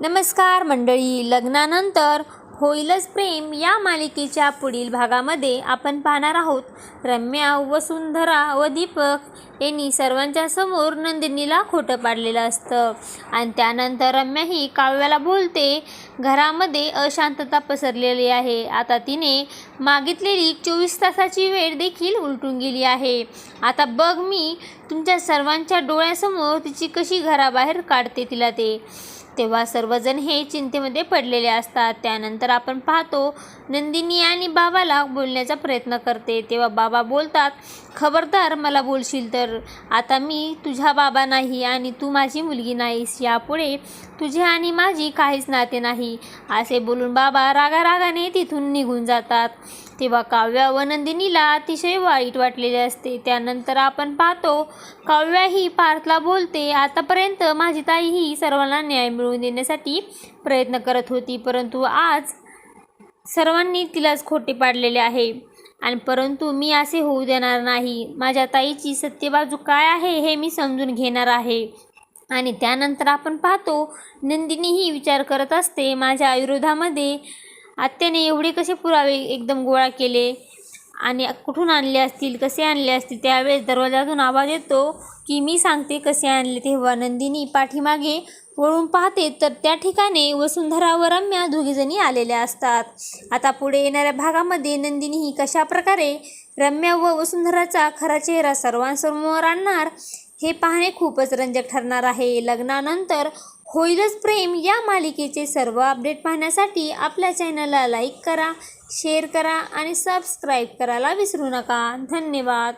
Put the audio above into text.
नमस्कार मंडळी लग्नानंतर होईलच प्रेम या मालिकेच्या पुढील भागामध्ये आपण पाहणार आहोत. रम्या वसुंधरा व दीपक यांनी सर्वांच्या समोर नंदिनीला खोटं पाडलेलं असतं. आणि त्यानंतर रम्या ही काव्याला बोलते घरामध्ये अशांतता पसरलेली आहे. आता तिने मागितलेली चोवीस तासाची वेळ देखील उलटून गेली आहे. आता बघ मी तुमच्या सर्वांच्या डोळ्यासमोर तिची कशी घराबाहेर काढते तिला ते. तेव्हा सर्वजण हे चिंतेमध्ये पडलेले असतात. त्यानंतर आपण पाहतो नंदिनी आणि बाबाला बोलण्याचा प्रयत्न करते. तेव्हा बाबा बोलतात खबरदार मला बोलशील तर. आता मी तुझा बाबा नाही आणि तू माझी मुलगी नाहीस. यापुढे तुझे आणि माझी काहीच नाते नाही. असे बोलून बाबा रागारागाने तिथून निघून जातात. तेव्हा काव्या व नंदिनीला अतिशय वाईट वाटलेले असते. त्यानंतर आपण पाहतो काव्या ही पार्थला बोलते. आतापर्यंत माझी ताई ही सर्वांना न्याय मिळवून देण्यासाठी प्रयत्न करत होती. परंतु आज सर्वांनी तिलाच खोटे पाडलेले आहे. आणि परंतु मी असे होऊ देणार नाही. माझ्या ताईची सत्य बाजू काय आहे हे मी समजून घेणार आहे. आणि त्यानंतर आपण पाहतो नंदिनीही विचार करत असते माझ्या विरोधामध्ये आत्याने एवढे कसे पुरावे एकदम गोळा केले? आणि कुठून आणले असतील? कसे आणले असतील? त्यावेळेस दरवाजातून आवाज येतो की मी सांगते कसे आणले. तेव्हा नंदिनी पाठीमागे वळून पाहते तर त्या ठिकाणी वसुंधरा व रम्या दोघीजणी आलेल्या असतात. आता पुढे येणाऱ्या भागामध्ये नंदिनी ही कशा प्रकारे रम्या व वसुंधराचा खरा चेहरा सर्वांसमोर आणणार हे पाहणे खूपच रंजक ठरणार आहे. लग्नानंतर होईलच प्रेम या मालिकेचे सर्व अपडेट पाहण्यासाठी आपल्या चॅनलला लाईक करा शेअर करा आणि सबस्क्राईब करायला विसरू नका. धन्यवाद.